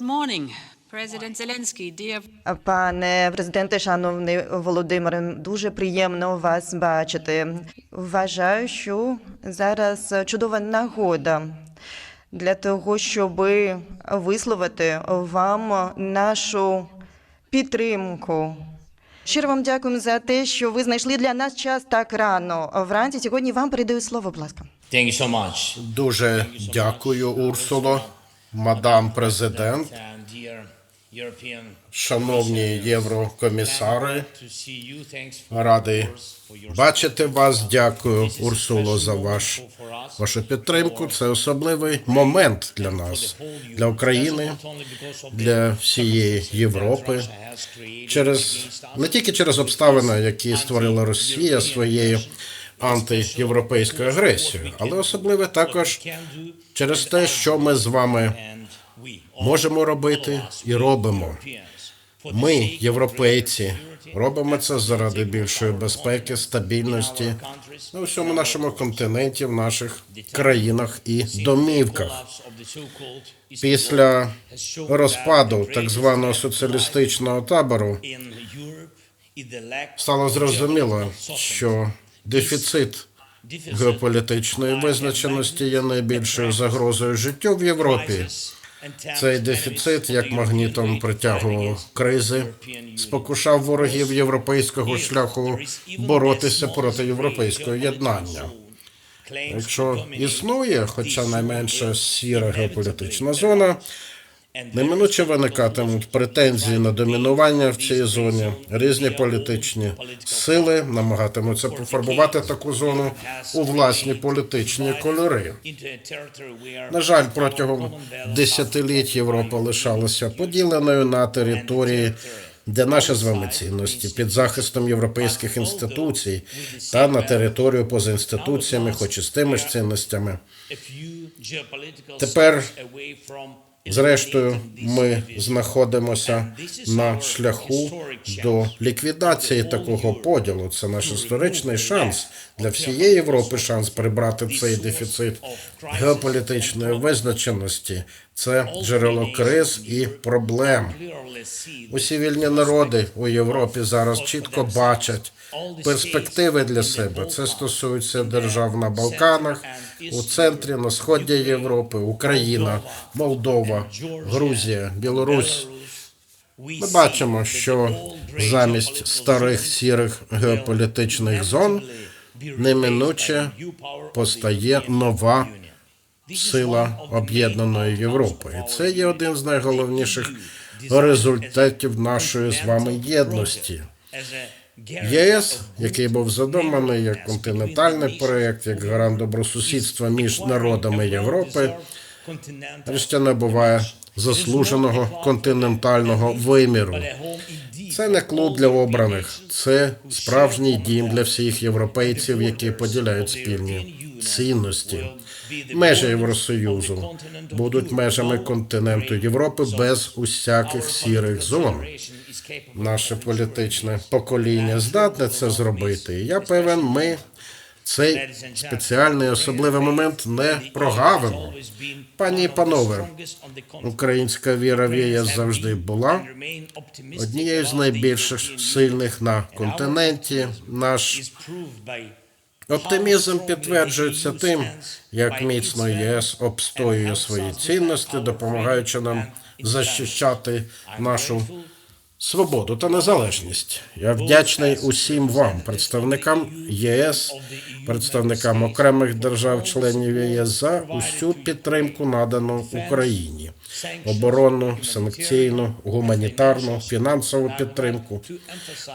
Good morning, President Zelensky, dear Пане президенте, шановний Володимире, дуже приємно вас бачити. Вважаю, що зараз чудова нагода для того, щоб висловити вам нашу підтримку. Щиро вам дякуємо за те, що ви знайшли для нас час так рано. Вранці сьогодні вам передаю слово, будь ласка. Дуже дякую, Урсуло, мадам президент, шановні єврокомісари. Радий бачити вас. Дякую, Урсуло, за ваш вашу підтримку. Це особливий момент для нас, для України, для всієї Європи. Через не тільки через обставини, які створила Росія своєю антиєвропейською агресією, але особливо також через те, що ми з вами можемо робити і робимо. Ми, європейці, робимо це заради більшої безпеки, стабільності на всьому нашому континенті, в наших країнах і домівках. Після розпаду так званого соціалістичного табору стало зрозуміло, що дефіцит геополітичної визначеності є найбільшою загрозою життю в Європі. Цей дефіцит, як магнітом притягував кризи, спокушав ворогів європейського шляху боротися проти європейського єднання. Якщо існує, хоча найменша сіра геополітична зона, неминуче виникатимуть претензії на домінування в цій зоні. Різні політичні сили намагатимуться пофарбувати таку зону у власні політичні кольори. На жаль, протягом десятиліть Європа лишалася поділеною на території, де наші з вами цінності під захистом європейських інституцій та на територію поза інституціями, хоч і з тими ж цінностями. Тепер Зрештою, ми знаходимося на шляху до ліквідації такого поділу. Це наш історичний шанс для всієї Європи. Шанс прибрати цей дефіцит геополітичної визначеності. Це джерело криз і проблем. Усі вільні народи у Європі зараз чітко бачать перспективи для себе. Це стосується держав на Балканах, у центрі, на сході Європи, Україна, Молдова, Грузія, Білорусь. Ми бачимо, що замість старих сірих геополітичних зон неминуче постає нова сила об'єднаної Європи. І це є один з найголовніших результатів нашої з вами єдності. ЄС, який був задуманий як континентальний проєкт, як гарант добросусідства між народами Європи, врешті набуває заслуженого континентального виміру. Це не клуб для обраних, це справжній дім для всіх європейців, які поділяють спільні цінності. Межі Євросоюзу будуть межами континенту Європи без усяких сірих зон. Наше політичне покоління здатне це зробити. Я певен, ми цей спеціальний особливий момент не прогавимо. Пані і панове, українська віра в ЄС завжди була однією з найбільших сильних на континенті. Наш оптимізм підтверджується тим, як міцно ЄС обстоює свої цінності, допомагаючи нам захищати нашу свободу та незалежність. Я вдячний усім вам, представникам ЄС, представникам окремих держав-членів ЄС за усю підтримку надану Україні. Оборонну, санкційну, гуманітарну, фінансову підтримку.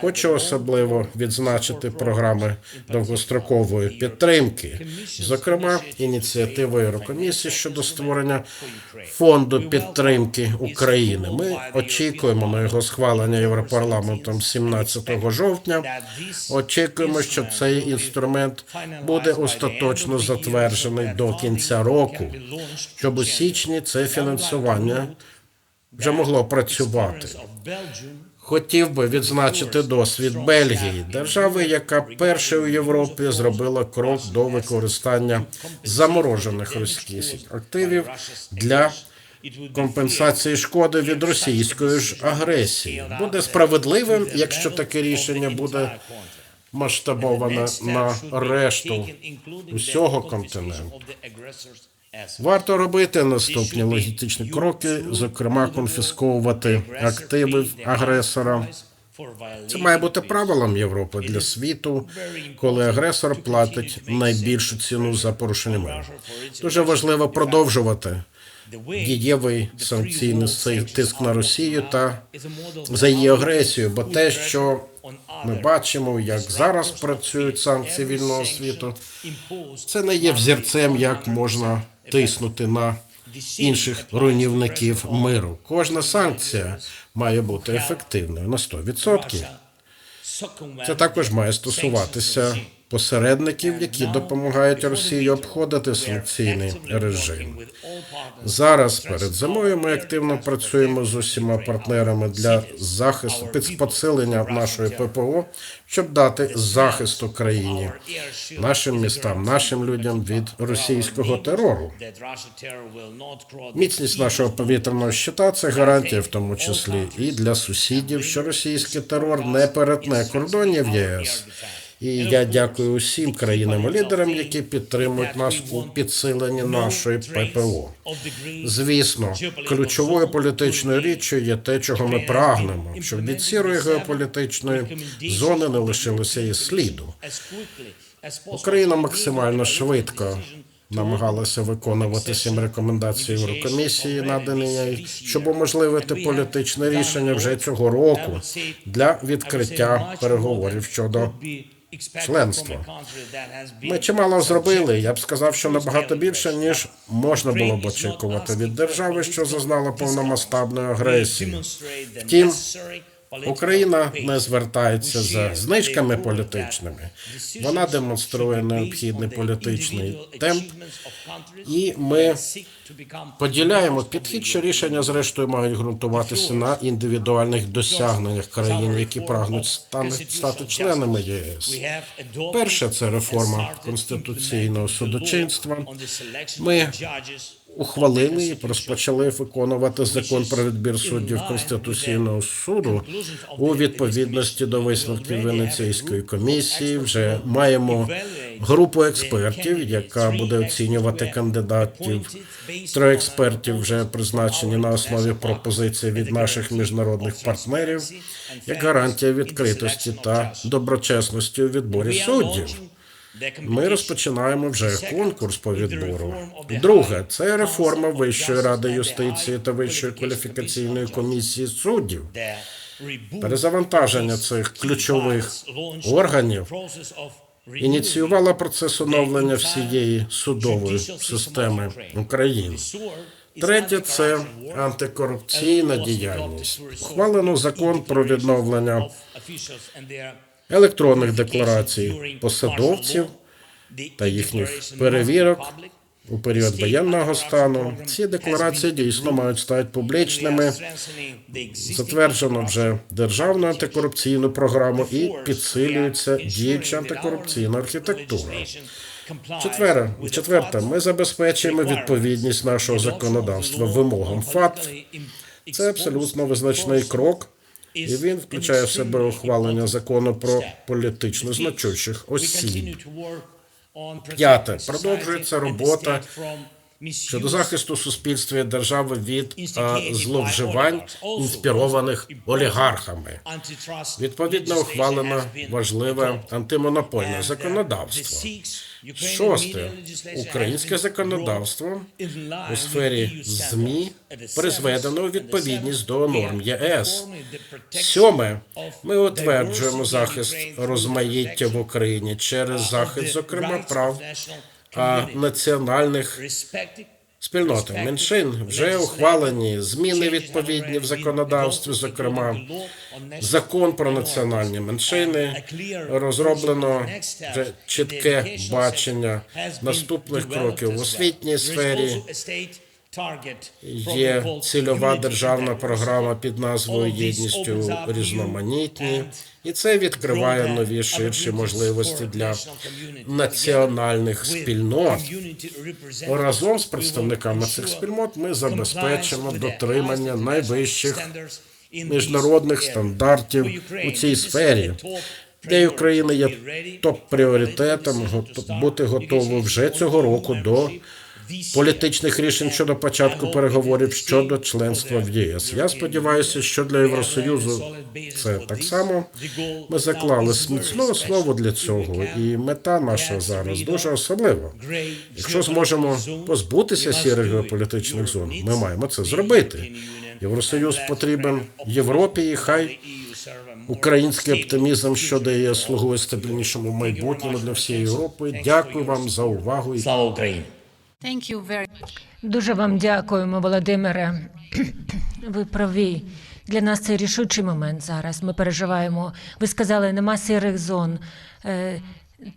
Хочу особливо відзначити програми довгострокової підтримки, зокрема ініціативу Єврокомісії щодо створення фонду підтримки України. Ми очікуємо на його схвалення Європарламентом 17 жовтня. Очікуємо, що цей інструмент буде остаточно затверджений до кінця року, щоб у січні це фінансування вже могло працювати. Хотів би відзначити досвід Бельгії, держави, яка першою у Європі зробила крок до використання заморожених російських активів для компенсації шкоди від російської ж агресії. Буде справедливим, якщо таке рішення буде масштабоване на решту усього континенту. Варто робити наступні логістичні кроки, зокрема конфісковувати активи агресора. Це має бути правилом Європи для світу, коли агресор платить найбільшу ціну за порушення миру. Дуже важливо продовжувати дієвий санкційний тиск на Росію та за її агресію, бо те, що ми бачимо, як зараз працюють санкції вільного світу, це не є взірцем, як можна тиснути на інших руйнівників миру. Кожна санкція має бути ефективною на 100%. Це також має стосуватися посередників, які допомагають Росії обходити санкційний режим. Зараз перед зимою ми активно працюємо з усіма партнерами для захисту під посилення нашої ППО, щоб дати захист Україні, нашим містам, нашим людям від російського терору. Міцність нашого повітряного щита це гарантія, в тому числі і для сусідів, що російський терор не перетне кордонів ЄС. І я дякую усім країнам-лідерам, які підтримують нас у підсиленні нашої ППО. Звісно, ключовою політичною річчю є те, чого ми прагнемо, щоб від сірої геополітичної зони не лишилося і сліду. Україна максимально швидко намагалася виконувати сім рекомендацій Єврокомісії, надані їй, щоб уможливити політичне рішення вже цього року для відкриття переговорів щодо членства. Ми чимало зробили. Я б сказав, що набагато більше ніж можна було б очікувати від держави, що зазнала повномасштабної агресії. Втім, Україна не звертається за знижками політичними. Вона демонструє необхідний політичний темп, і ми поділяємо підхід, що рішення зрештою мають ґрунтуватися на індивідуальних досягненнях країн, які прагнуть стати членами єС. Перше це реформа конституційного судочинства. Ми ухвалили і розпочали виконувати закон про відбір суддів Конституційного суду у відповідності до висновків Венеційської комісії. Вже маємо групу експертів, яка буде оцінювати кандидатів. Три експертів вже призначені на основі пропозицій від наших міжнародних партнерів як гарантія відкритості та доброчесності у відборі суддів. Ми розпочинаємо вже конкурс по відбору. Друге це реформа Вищої ради юстиції та Вищої кваліфікаційної комісії суддів. Перезавантаження цих ключових органів ініціювала процес оновлення всієї судової системи України. Третє це антикорупційна діяльність. Ухвалено закон про відновлення електронних декларацій посадовців та їхніх перевірок у період воєнного стану. Ці декларації дійсно мають стати публічними. Затверджено вже державну антикорупційну програму і підсилюється діюча антикорупційна архітектура. Четвере, четверте, ми забезпечуємо відповідність нашого законодавства вимогам ФАТФ. Це абсолютно визначний крок, і він включає в себе ухвалення закону про політично значущих осіб. П'яте. Продовжується робота щодо захисту суспільства і держави від зловживань, інспірованих олігархами. Відповідно, ухвалено важливе антимонопольне законодавство. Шосте українське законодавство у сфері змі призведено у відповідність до норм ЄС. Сьоме ми утверджуємо захист розмаїття в Україні через захист, зокрема, прав а, національних спільноти меншин вже ухвалені зміни відповідні в законодавстві, зокрема закон про національні меншини. Розроблено вже чітке бачення наступних кроків в освітній сфері. Є цільова державна програма під назвою Єдністю різноманітні, і це відкриває нові ширші можливості для національних спільнот. Разом з представниками цих спільнот ми забезпечимо дотримання найвищих міжнародних стандартів у цій сфері. Для України є топ-пріоритетом гото- бути готовим вже цього року до політичних рішень щодо початку переговорів щодо членства в ЄС. Я сподіваюся, що для Євросоюзу це так само. Ми заклали міцну основу для цього, і мета наша зараз дуже особлива. Якщо зможемо позбутися сірих геополітичних зон, ми маємо це зробити. Євросоюз потрібен Європі, і хай український оптимізм щодо ЄС слугує стабільнішому майбутньому для всієї Європи. Дякую вам за увагу. і Слава Україні! Thank Дуже вам дякуємо, Володимире. Ви праві. Для нас це рішучий момент зараз. Ми переживаємо. Ви сказали, нема сірих зон. Е,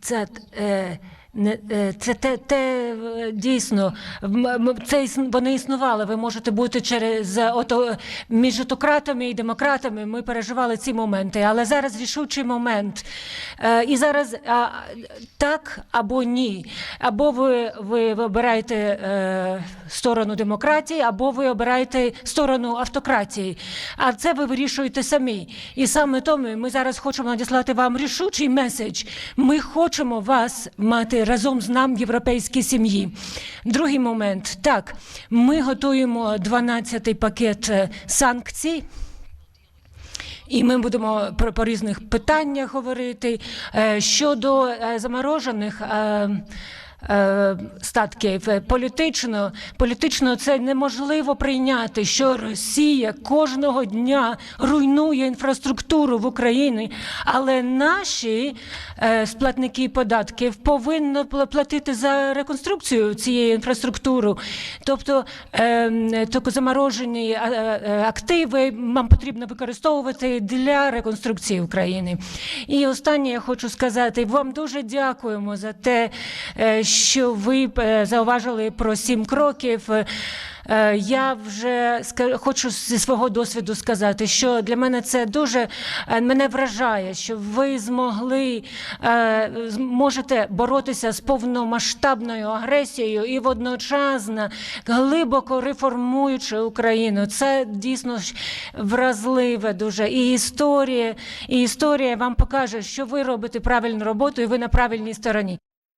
Це, е, це те, те е, дійсно це вони існували. Ви можете бути через е, ото між отократами і демократами. Ми переживали ці моменти, але зараз рішучий момент. Е, І зараз так або ні. Або ви, ви вибираєте. е, сторону демократії, або ви обираєте сторону автократії. А це ви вирішуєте самі. І саме тому ми зараз хочемо надіслати вам рішучий меседж. Ми хочемо вас мати разом з нами в європейській сім'ї. Другий момент так, ми готуємо 12-й пакет е, санкцій. І ми будемо про по різних питаннях говорити Е, щодо е, заморожених. Е, Статків політично, політично це неможливо прийняти, що Росія кожного дня руйнує інфраструктуру в Україні, але наші е, сплатники податків повинні платити за реконструкцію цієї інфраструктури. Тобто, е, тільки заморожені е, активи нам потрібно використовувати для реконструкції України. І останнє я хочу сказати: вам дуже дякуємо за те, що ви е, зауважили про сім кроків. Е, Я вже хочу зі свого досвіду сказати, що для мене це дуже е, мене вражає, що ви змогли можете боротися з повномасштабною агресією і водночасно глибоко реформуючи Україну. Це дійсно вразливе дуже. І історія, і історія вам покаже, що ви робите правильну роботу, і ви на правильній стороні.